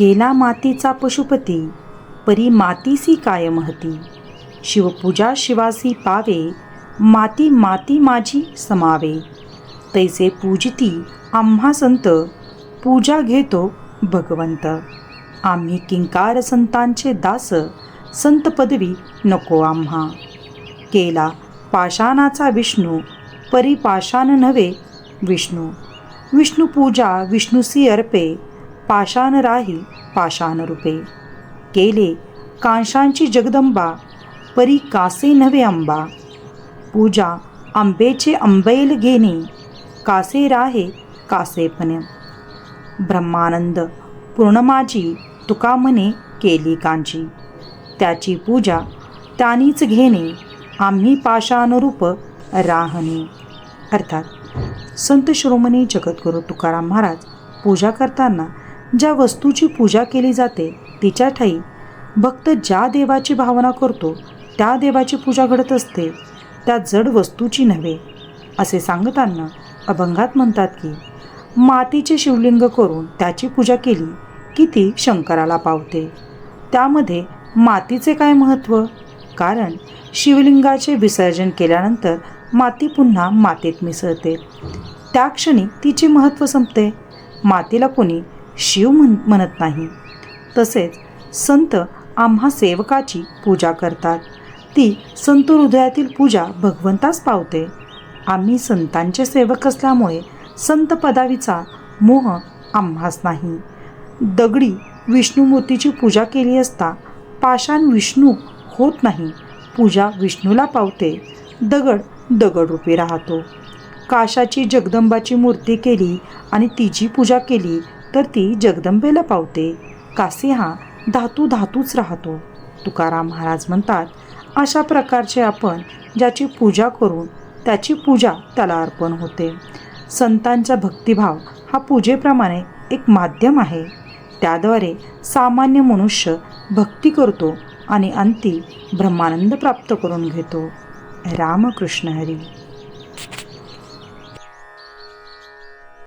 केला मातीचा पशुपती परी मातीसी काय महती शिवपूजा शिवासी पावे माती माती माझी समावे. तैसे पूजिती आम्हा संत पूजा घेतो भगवंत. आम्ही किंकार संतांचे दास संत पदवी नको आम्हा. केला पाषाणाचा विष्णू परी पाषाण नव्हे विष्णू. विष्णू पूजा विष्णुसी अर्पे पाषाण राही पाषाण रूपे. केले कांशांची जगदंबा परी कासे नव्हे अंबा पूजा आंबेचे अंबैल घेणे कासे राहे कासेपणे ब्रह्मानंद पूर्णमाजी तुका म्हणे केली कांची. त्याची पूजा त्यानीच घेणे आम्ही पाषाणरूप राहणे. अर्थात संत शिरोमणी जगद्गुरू तुकाराम महाराज पूजा करताना ज्या वस्तूची पूजा केली जाते तिच्या ठाई भक्त ज्या देवाची भावना करतो त्या देवाची पूजा घडत असते. त्या जड वस्तूची नव्हे असे सांगताना अभंगात म्हणतात की मातीचे शिवलिंग करून त्याची पूजा केली की ती शंकराला पावते. त्यामध्ये मातीचे काय महत्त्व कारण शिवलिंगाचे विसर्जन केल्यानंतर माती पुन्हा मातीत मिसळते. त्या क्षणी तिचे महत्त्व संपते. मातीला कोणी शिव म्हण म्हणत नाही. तसेच संत आम्हा सेवकाची पूजा करतात. ती संत हृदयातील पूजा भगवंतास पावते. आम्ही संतांचे सेवक असल्यामुळे संत पदावीचा मोह आम्हास नाही. दगडी विष्णुमूर्तीची पूजा केली असता पाषाण विष्णू होत नाही. पूजा विष्णूला पावते. दगड दगडरूपी राहतो. काशाची जगदंबाची मूर्ती केली आणि तिची पूजा केली तर ती जगदंबेला पावते. कासे हा धातू धातूच राहतो. तुकाराम महाराज म्हणतात अशा प्रकारचे आपण ज्याची पूजा करून त्याची पूजा त्याला अर्पण होते. संतांचा भक्तिभाव हा पूजेप्रमाणे एक माध्यम आहे. त्याद्वारे सामान्य मनुष्य भक्ती करतो आणि अंती ब्रह्मानंद प्राप्त करून घेतो. रामकृष्ण हरी